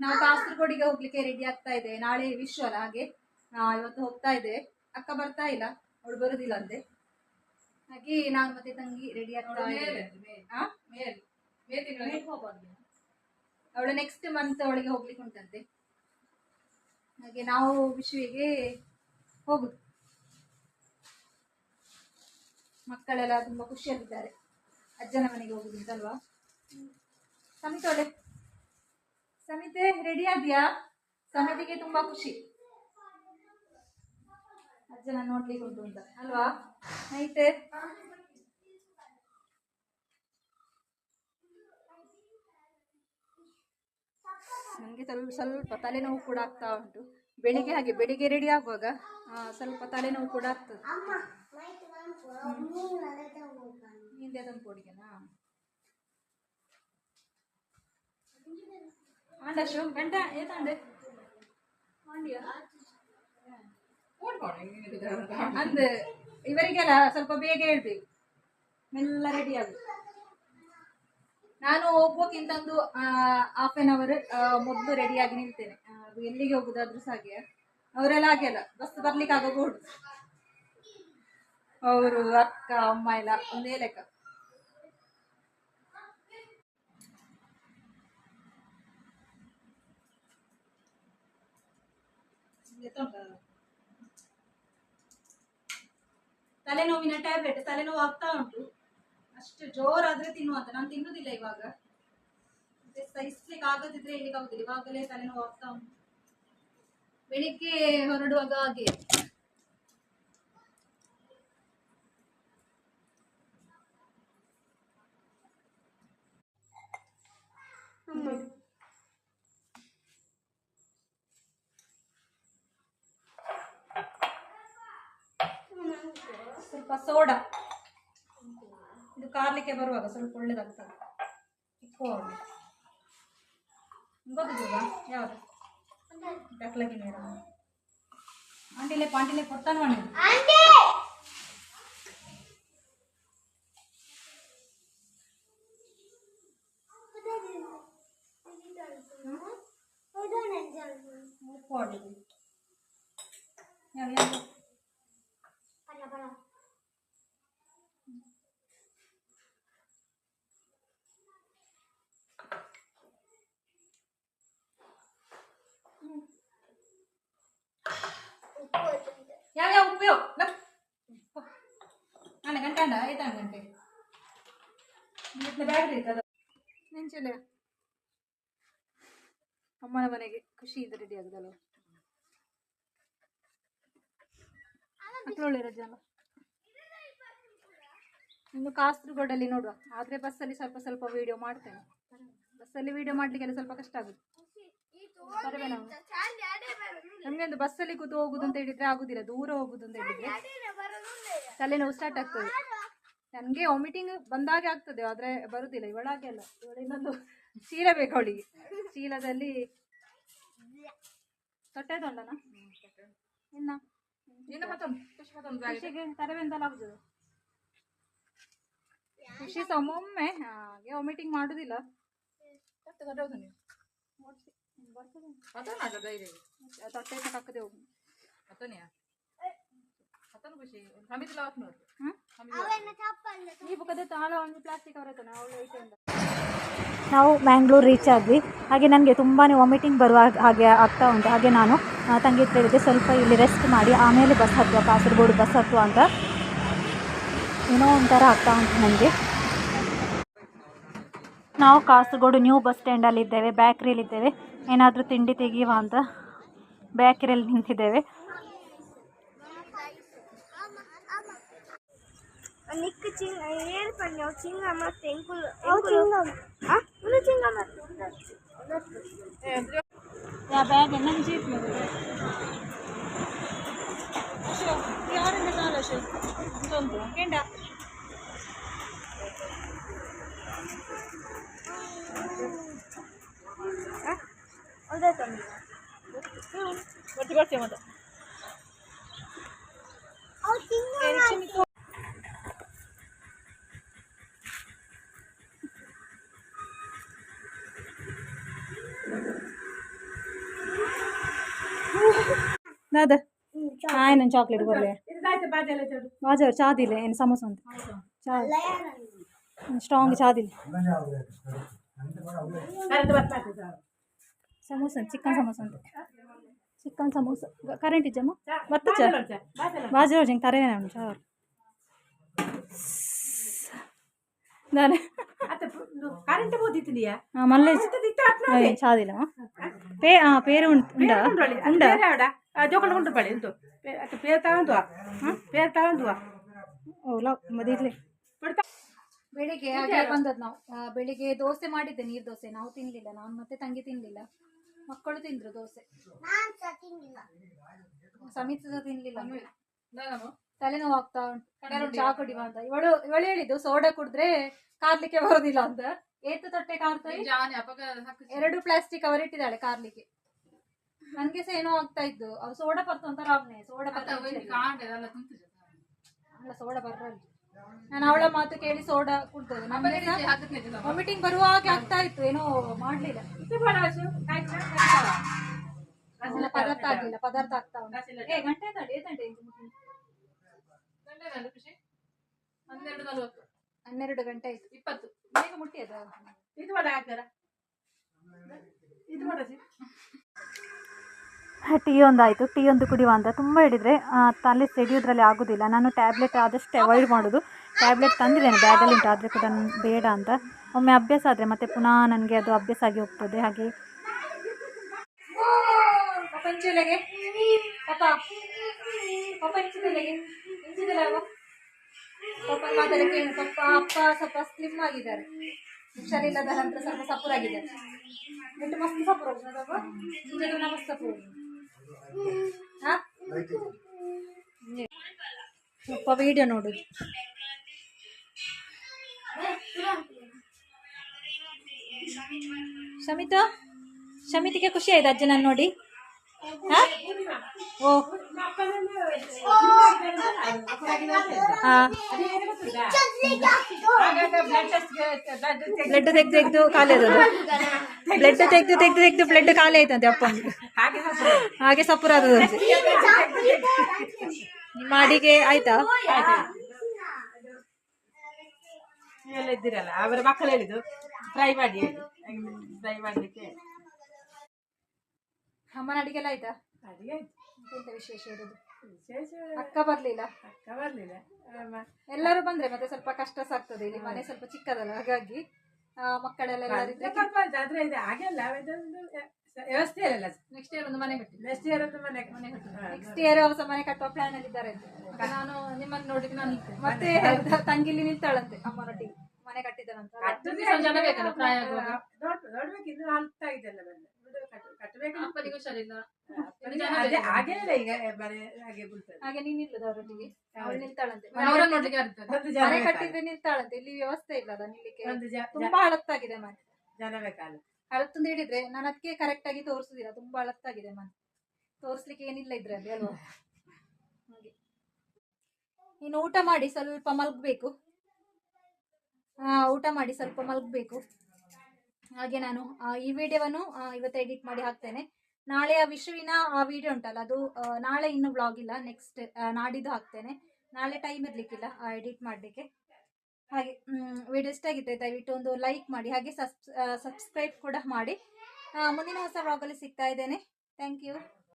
ನಾವು ಕಾಸರಗೋಡಿಗೆ ಹೋಗ್ಲಿಕ್ಕೆ ರೆಡಿ ಆಗ್ತಾ ಇದೆ. ನಾಳೆ ವಿಶ್ವ ಅಲ್ಲ ಹಾಗೆ ಇವತ್ತು ಹೋಗ್ತಾ ಇದೆ. ಅಕ್ಕ ಬರ್ತಾ ಇಲ್ಲ ಅವಳು ಬರುದಿಲ್ಲ ಅಂತೆ ಹಾಗೆ ನಾನು ಮತ್ತೆ ತಂಗಿ ರೆಡಿ ಆಗ್ತಾ? ಅವಳು ನೆಕ್ಸ್ಟ್ ಮಂತ್ ಅವಳಿಗೆ ಹೋಗ್ಲಿಕ್ಕೆ ಉಂಟಂತೆ. ಹಾಗೆ ನಾವು ವಿಶ್ವಿಗೆ ಹೋಗುದು. ಮಕ್ಕಳೆಲ್ಲ ತುಂಬಾ ಖುಷಿಯಾಗಿದ್ದಾರೆ ಅಜ್ಜನ ಮನೆಗೆ ಹೋಗುದು ಅಂತಲ್ವಾ ಸಮಿತೋಳೆ ಸಮಿತೆ ರೆಡಿ ಆದ್ಯಾ ಸಮಿತಿಗೆ ತುಂಬಾ ಖುಷಿ. ಅಜ್ಜನ ನೋಡ್ಲಿಕ್ಕೆ ಉಂಟು ಅಂತ. ಅಲ್ವಾ? ಐತೆ ನನಗೆ ಸ್ವಲ್ಪ ಸ್ವಲ್ಪ ತಲೆನೋವು ಕೂಡ ಆಗ್ತಾ ಉಂಟು. ಬೆಳಿಗ್ಗೆ ಹಾಗೆ, ಬೆಳಿಗ್ಗೆ ರೆಡಿ ಆಗುವಾಗ ಸ್ವಲ್ಪ ತಲೆನೋವು ಕೂಡ ಆಗ್ತದೆ. ಹಿಂದೆ ಅದನ್ನು ಕೊಡಿಗೆನಾ? ಆಂಡಶು ಗಂಟ, ಏತಾಂಡೆ? ಆಂಡಿಯ? ಅಂದ್ ಇವರಿಗೆಲ್ಲ ಸ್ವಲ್ಪ ಬೇಗ ಹೇಳ್ಬೇಕು. ಮೆಲ್ಲ ರೆಡಿ ಆಗ. ನಾನು ಹೋಗ್ಬೇಕಿಂತಂದು ಹಾಫ್ ಆನ್ ಅವರ್ ಮೊದಲು ರೆಡಿಯಾಗಿ ನಿಲ್ತೇನೆ. ಅದು ಎಲ್ಲಿಗೆ ಹೋಗುದಾದ್ರೂ ಹಾಗೆ ಅವರೆಲ್ಲ ಹಾಗೆ ಅಲ್ಲ ಬಸ್ ಬರ್ಲಿಕ್ಕೆ ಆಗಬಹುದು ಅವರು ಅಕ್ಕ, ಅಮ್ಮ ಎಲ್ಲ ಒಂದೇ ಲೆಕ್ಕ. ತಲೆನೋವಿನ ಟ್ಯಾಬ್ಲೆಟ್ ತಲೆನೋವು ಆಗ್ತಾ ಉಂಟು. ಅಷ್ಟು ಜೋರಾದ್ರೆ ತಿನ್ನುವಂತ ನಾನು ತಿನ್ನುದಿಲ್ಲ ಇವಾಗ. ಮತ್ತೆ ಸಹಿಸ್ಲಿಕ್ಕೆ ಆಗದಿದ್ರೆ ಹೇಳಿಕ್ ಆಗುದಿಲ್ಲ. ಇವಾಗಲೇ ತಲೆನೋವು ಆಗ್ತಾ ಉಂಟು. ಬೆಳಿಗ್ಗೆ ಹೊರಡುವಾಗ ಹಾಗೆ. ಸ್ವಲ್ಪ ಸೋಡಾ. ಇದು ಕಾರ್ಲಿಕ್ಕೆ ಬರುವಾಗ ಸ್ವಲ್ಪ ಒಳ್ಳೇದಾಗ್ತದೆ ಇಕ್ಕೋ ಗೊತ್ತಿಲ್ಲ ಯಾವುದು? ಡಕ್ಲಗಿ ನೀರು. ಆಂಟಿಲೆ ಪಾಂಟಿಲೆ ಕೊಡ್ತಾನೆ ಮಾಡಿ ಉಪ್ಪು ಹೊಡಿಲಿ ಯಾವ ಯಾವ ಯಾವ ಯಾವ ಉಪಯೋಗ ನಾನು ಗಂಟೆ ಐದು ಗಂಟೆ ಬ್ಯಾಟ್ರಿ ಇರ್ತದ ನೆಂಚಲೆ. ಅಮ್ಮನ ಮನೆಗೆ ಖುಷಿ ಖುಷಿಯಿಂದ ರೆಡಿ ಆಗದಲ್ಲ. ಅಲ್ಲ. ಇನ್ನು ಕಾಸರಗೋಡಲ್ಲಿ ನೋಡುವ. ಆದರೆ ಬಸ್ಸಲ್ಲಿ ಸ್ವಲ್ಪ ಸ್ವಲ್ಪ ವಿಡಿಯೋ ಮಾಡ್ತೇನೆ. ಬಸ್ಸಲ್ಲಿ ವಿಡಿಯೋ ಮಾಡಲಿಕ್ಕೆಲ್ಲ ಸ್ವಲ್ಪ ಕಷ್ಟ ಆಗುತ್ತೆ. ನಮಗೆ ಒಂದು ಬಸ್ಸಲ್ಲಿ ಕೂತು ಹೋಗುದು ಅಂತ ಹೇಳಿದ್ರೆ ಆಗುದಿಲ್ಲ ದೂರ ಹೋಗುದು ಅಂತ ಹೇಳಿದ್ರೆ. ತಲೆನೋವು ಸ್ಟಾರ್ಟ್ ಆಗ್ತದೆ. ನನಗೆ ವಾಮಿಟಿಂಗ್ ಬಂದಾಗೆ ಆಗ್ತದೆ ಆದರೆ ಬರುದಿಲ್ಲ ಇವಳಾಗೆ ಅಲ್ಲ. ಇವಳಿನ್ನೊಂದು ಚೀಲ ಬೇಕು ಅವಳಿಗೆ. ಚೀಲದಲ್ಲಿ ತೊಟ್ಟೆ ತೊಂಡನ? ಇನ್ನ. ಸಹ ಒಮ್ಮೊಮ್ಮೆ ಹಾಗೆ ವಾಮಿಟಿಂಗ್ ಮಾಡುದಿಲ್ಲ ಓಡ್ಸಿ. ಬರ್ತದೆ. ತೊಟ್ಟೆ ಹಾಕದೆ ಹೋಗು. ಈ ಬುಕ್ಕದ ತಾಳ ಒಂದು ಪ್ಲಾಸ್ಟಿಕ್ ಅವರೈತನ ಅವಳು ಐತೆಂದ ನಾವು ಮ್ಯಾಂಗ್ಳೂರ್ ರೀಚ್ ಆದ್ವಿ. ಹಾಗೆ ನನಗೆ ತುಂಬಾ ವಾಮಿಟಿಂಗ್ ಬರುವ ಹಾಗೆ ಆಗ್ತಾ ಉಂಟು. ಹಾಗೆ ನಾನು ತಂಗಿ ಹತ್ರ ಸ್ವಲ್ಪ ಇಲ್ಲಿ ರೆಸ್ಟ್ ಮಾಡಿ ಆಮೇಲೆ ಬಸ್ ಹತ್ತುವ ಕಾಸರಗೋಡು ಬಸ್ ಹತ್ತುವ ಅಂತ. ಏನೋ ಒಂಥರ ಆಗ್ತಾ ಉಂಟು ನನಗೆ ನಾವು ಕಾಸರಗೋಡು ನ್ಯೂ ಬಸ್ ಸ್ಟ್ಯಾಂಡಲ್ಲಿದ್ದೇವೆ ಬೇಕ್ರಿಯಲ್ಲಿದ್ದೇವೆ ಏನಾದರೂ ತಿಂಡಿ ತೆಗೆಯುವ ಅಂತ ಬ್ಯಾಕ್ರಿಯಲ್ಲಿ ನಿಂತಿದ್ದೇವೆ. ನಿಕ್ దాదా ఆయన చాక్లెట్ కొరలే బాజా చాదిలే ఆయన సమోసా ఉంది. స్ట్రాంగ్ చాదిలే. ಸಮೋಸ ಚಿಕನ್ ಸಮೋಸ ಅಂತ ಚಿಕನ್ ಸಮೋಸ. ಕರೆಂಟ್ ಇಜ್ಜಮ್ಮ? ಮತ್ತೆ ಬಾಜು ಹಿಂಗೆ ತರವೇ ನಮ್ಮ ಚವರ್ ನಾನು ಕರೆಂಟ್ ಓದಿತ್ತಿದೆಯಾ ಮಲ್ಲ ಚಾದಿಲ್ಲ ಪೇ ಹಾಂ ಪೇರು ಉಂಟು ಉಂಡ? ಉಂಡ? ಜೋಕೊಂಡು ಬಳಿ ಉಂಟು. ಅತ್ತ ಪೇರು ತಗೊಂಡುವ ಹಾಂ? ಪೇರು ತಗೊಂಡುವ ಓಲ ಮದಿರ್ಲಿ ಬೆಳಿಗ್ಗೆ ಬಂದದ್ದು ನಾವು. ಬೆಳಿಗ್ಗೆ ದೋಸೆ ಮಾಡಿದ್ದೆ ನೀರು ದೋಸೆ. ನಾವು ತಿನ್ನಲಿಲ್ಲ ನಾನು ಮತ್ತೆ ತಂಗಿ ತಿನ್ನಲಿಲ್ಲ ಮಕ್ಕಳು ತಿಂದ್ರು ದೋಸೆ. ಸಮಿತ ತಿನ್ಲಿಲ್ಲ. ತಲೆನೋವು ಆಗ್ತಾ ಉಂಟು. ಚಾ ಕುಡಿವ ಅಂತ ಇವಳು ಇವಳು ಹೇಳಿದ್ದು ಸೋಡಾ ಕುಡಿದ್ರೆ ಕಾರ್ಲಿಕ್ಕೆ ಬರೋದಿಲ್ಲ ಅಂತ. ಏತು ತೊಟ್ಟೆ ಕಾರ್ತಾ ಎರಡು ಪ್ಲಾಸ್ಟಿಕ್ ಕವರ್ ಇಟ್ಟಿದ್ದಾಳೆ ಕಾರ್ಲಿಕ್ಕೆ ನನ್ಗೆ ಸಹ ಏನೋ ಆಗ್ತಾ ಇದ್ದು. ಅವು ಸೋಡಾ ಬರ್ತು ಅಂತ ರಾವ್ನೆ ಸೋಡಾ ಅಲ್ಲ ಸೋಡಾ ಬರಲ್ಲ ನಾನು ಅವಳ ಮಾತು ಕೇಳಿ ಸೋಡಾ ನಮಗೆ ವಾಮಿಟಿಂಗ್ ಬರುವ ಹಾಗೆ ಆಗ್ತಾ ಇತ್ತು ಏನೋ ಮಾಡ್ಲಿಲ್ಲ. ಪದಾರ್ಥ ಆಗ್ಲಿಲ್ಲ ಪದಾರ್ಥ ಆಗ್ತಾ ಉಂಟು. ಏ ಗಂಟೆ ತಡಿ ಗಂಟೆ? ಹನ್ನೆರಡು ಗಂಟೆ ಆಯ್ತು. ಇಪ್ಪತ್ತು. ಬೇಗ ಮುಟ್ಟಿಯದ? ಇದು ಮಾಡ ಹಾಕ್ತಾರ ಇದು ಮಾಡಸಿ ಟೀ ಒಂದು ಆಯಿತು ಟೀ ಒಂದು ಕುಡಿಯುವ ಅಂತ ತುಂಬ ಹಿಡಿದ್ರೆ ತಲೆ ಸಿಡಿಯೋದ್ರಲ್ಲಿ ಆಗೋದಿಲ್ಲ. ನಾನು ಟ್ಯಾಬ್ಲೆಟ್ ಆದಷ್ಟು ಅವಾಯ್ಡ್ ಮಾಡೋದು. ಟ್ಯಾಬ್ಲೆಟ್ ತಂದಿದ್ದೇನೆ ಬ್ಯಾಗಲ್ಲಿ ಉಂಟು, ಆದರೆ ಕೂಡ ಬೇಡ ಅಂತ. ಒಮ್ಮೆ ಅಭ್ಯಾಸ ಆದರೆ ಮತ್ತೆ ಪುನಃ ನನಗೆ ಅದು ಅಭ್ಯಾಸ ಆಗಿ ಹೋಗ್ತದೆ, ಹಾಗೆ. ಪಪ್ಪ ಅಪ್ಪ ಸ್ವಲ್ಪ ಸ್ಲಿಮ್ ಆಗಿದ್ದಾರೆ. ಹುಷಾರಿಲ್ಲದ ನಂತರ ಸ್ವಲ್ಪ ಸಪೂರಾಗಿದೆ ಎಷ್ಟು ಮಸ್ತ್ ಸಪುರ ಮಸ್ತ್ ಸಪುರ ಅಪ್ಪ ವಿಡಿಯೋ ನೋಡುದು ಶಮಿತ? ಶಮಿತಿಗೆ ಖುಷಿ ಆಯ್ತು ಅಜ್ಜನ ನೋಡಿ. ಹಾ? ಓ. ಬ್ಲಡ್ ತೆಗ್ದು ತೆಗ್ದು ಖಾಲಿ ಆದದ್ದು ಬ್ಲಡ್ ತೆಗ್ದು ತೆಗ್ದು ತೆಗ್ದು ಬ್ಲಡ್ ಖಾಲಿ ಆಯ್ತಂತೆ ಅಪ್ಪ ಹಾಗೆ ಸಪುರ ಆದದಂತೆ ನಿಮ್ಮ ಅಡಿಗೆ ಆಯ್ತಾ? ಎಲ್ಲ ಇದ್ದೀರಲ್ಲ ಅವರ ಮಕ್ಕಳು ಹೇಳಿದ್ದು ಫ್ರೈ ಮಾಡಿ ಫ್ರೈ ಮಾಡ್ಲಿಕ್ಕೆ. ಅಮ್ಮನ ಅಡಿಗೆಲ್ಲ ಆಯ್ತಾ? ಅಡಿಗೆ ಆಯ್ತು. ಎಂತ ವಿಶೇಷ ಇರೋದು? ವಿಶೇಷ ಅಕ್ಕ ಬರ್ಲಿಲ್ಲ. ಅಕ್ಕ ಬರ್ಲಿಲ್ಲ. ಎಲ್ಲರೂ ಬಂದ್ರೆ ಮತ್ತೆ ಸ್ವಲ್ಪ ಕಷ್ಟ ಸಾಗ್ತದೆ ಇಲ್ಲಿ ಮನೆ ಸ್ವಲ್ಪ ಚಿಕ್ಕದಲ್ಲ ಹಾಗಾಗಿ ಆ, ಮಕ್ಕಳೆಲ್ಲ ಎಲ್ಲರಿದ್ರೆ ಸ್ವಲ್ಪ ಆಯ್ತು. ಆದ್ರೆ ಇದು ಹಾಗೆಲ್ಲ ಇದೊಂದು ವ್ಯವಸ್ಥೆ ಇರಲ್ಲ. ನೆಕ್ಸ್ಟ್ ಇಯರ್ ಒಂದು ಮನೆ ಕಟ್ಟಿ. ನೆಕ್ಸ್ಟ್ ಇಯರ್ ಒಂದು ಮನೆ ಮನೆ ನೆಕ್ಸ್ಟ್ ಇಯರ್ ಹೊಸ ಮನೆ ಕಟ್ಟುವ ಪ್ಲಾನ್ ಅಲ್ಲಿ ಇದ್ದಾರೆ ಅಂತ. ನಾನು ನಿಮ್ಮನ್ನು ನೋಡಿದ್ರೆ ನಾನು ನಿಲ್ತೇನೆ. ಮತ್ತೆ ತಂಗಿಲಿ ನಿಲ್ತಾಳಂತೆ ಅಮ್ಮನೊಟ್ಟಿಗೆ. ಮನೆ ಕಟ್ಟಿದ ನಂತರ ನೋಡ್ಬೇಕು ಇನ್ನು ಆಗ್ತಾ ಇದೆಲ್ಲ ಬಂದು ಕಟ್ಟಬೇಕು. ಅಪ್ಪನಿಗೆ ಹಾಗೆ ಇಲ್ಲ ಈಗ ಹಾಗೆ ಬೀಳ್ತದೆ. ಹಾಗೆ ನೀನ್ ನಿಲ್ಲುದು ಅವರೊಟ್ಟಿಗೆ ಅವಳು ನಿಲ್ತಾಳಂತೆ. ಒಂದು ಜನ ಮನೆ. ಕಟ್ಟಿದ್ರೆ ನಿಲ್ತಾಳಂತೆ. ಇಲ್ಲಿ ವ್ಯವಸ್ಥೆ ಇಲ್ಲಲ್ಲ ನಿಲ್ಲಿಕ್ಕೆ. ಒಂದು ಜ- ಜ- ತುಂಬಾ ಹಳತ್ತಾಗಿದೆ ಮನೆ. ಜನ ಬೇಕಲ್ಲ ಹಳತ್ತು ಅಂತ ಹೇಳಿದ್ರೆ ನಾನು ಅದಕ್ಕೆ ಕರೆಕ್ಟ್ ಆಗಿ ತೋರಿಸುದಿಲ್ಲ. ತುಂಬಾ ಹಳತ್ತಾಗಿದೆ ಮನೆ. ತೋರಿಸ್ಲಿಕ್ಕೆ ಏನಿಲ್ಲ ಇದ್ರಲ್ಲಿ ಅಲ್ವಾ? ನೀನು ಇನ್ನು ಊಟ ಮಾಡಿ ಸ್ವಲ್ಪ ಮಲಗಬೇಕು. ಊಟ ಮಾಡಿ ಸ್ವಲ್ಪ ಮಲಗಬೇಕು. ಹಾಗೆ ನಾನು ಆ, ಈ ವಿಡಿಯೋವನ್ನು ಇವತ್ತು ಎಡಿಟ್ ಮಾಡಿ ಹಾಕ್ತೇನೆ. ನಾಳೆಯ ವಿಷುವಿನ ಆ ವಿಡಿಯೋ ಉಂಟಲ್ಲ, ಅದು ನಾಳೆ ಇನ್ನು ಬ್ಲಾಗ್ ಇಲ್ಲ ನೆಕ್ಸ್ಟ್ ನಾಡಿದ್ದು ಹಾಕ್ತೇನೆ. ನಾಳೆ ಟೈಮ್ ಇರ್ಲಿಕ್ಕಿಲ್ಲ ಎಡಿಟ್ ಮಾಡಲಿಕ್ಕೆ. ಹಾಗೆ ವಿಡಿಯೋ ಇಷ್ಟ ಆಗಿದ್ರೆ ದಯವಿಟ್ಟು ಒಂದು ಲೈಕ್ ಮಾಡಿ, ಹಾಗೆ ಸಬ್ಸ್ಕ್ರೈಬ್ ಕೂಡ ಮಾಡಿ. ಮುಂದಿನ ಹೊಸ ಬ್ಲಾಗಲ್ಲಿ ಸಿಗ್ತಾ ಇದ್ದೇನೆ. Thank you